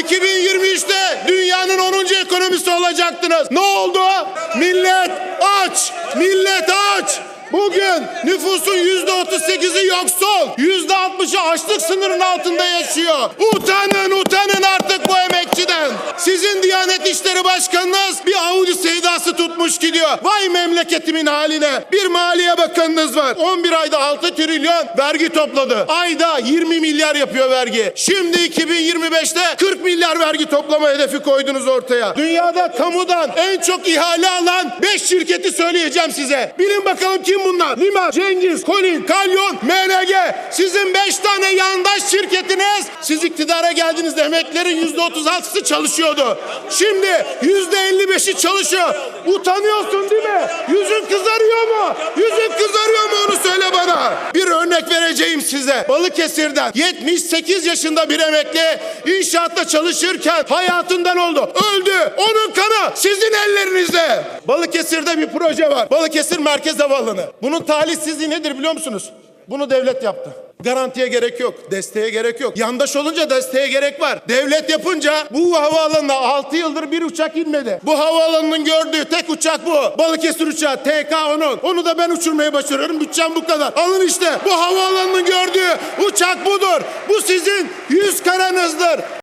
2023'te dünyanın 10. ekonomisi olacaktınız. Ne oldu? Millet aç. Millet aç. Bugün nüfusun yüzde 38'i yoksul. Yüzde 60'ı açlık sınırının altında yaşıyor. Utanın utanın artık bu emekçiden. Sizin Diyanet İşleri Başkanınız bir Audi tutmuş gidiyor. Vay memleketimin haline. Bir maliye bakanınız var. 11 ayda 6 trilyon vergi topladı. Ayda 20 milyar yapıyor vergi. Şimdi 2025'te 40 milyar vergi toplama hedefi koydunuz ortaya. Dünyada kamudan en çok ihale alan 5 şirketi söyleyeceğim size. Bilin bakalım kim bunlar? Lima, Cengiz, Kolin, Kalyon, MNG. Sizin 5 tane yandaş şirketiniz. Siz iktidara geldiğinizde emeklerin %36'sı çalışıyordu. Şimdi %55'i çalışıyor. Utanıyorsun değil mi? Yüzün kızarıyor mu? Yüzün kızarıyor mu onu söyle bana. Bir örnek vereceğim size. Balıkesir'den 78 yaşında bir emekli inşaatta çalışırken hayatından oldu. Öldü. Onun kanı sizin ellerinizde. Balıkesir'de bir proje var. Balıkesir Merkez Havaalanı. Bunun talihsizliği nedir biliyor musunuz? Bunu devlet yaptı. Garantiye gerek yok, desteğe gerek yok. Yandaş olunca desteğe gerek var. Devlet yapınca bu havaalanına 6 yıldır bir uçak inmedi. Bu havaalanının gördüğü tek uçak bu. Balıkesir uçağı TK-10'un. Onu da ben uçurmaya başarıyorum. Bütçem bu kadar. Alın işte bu havaalanının gördüğü uçak budur. Bu sizin yüz karanızdır.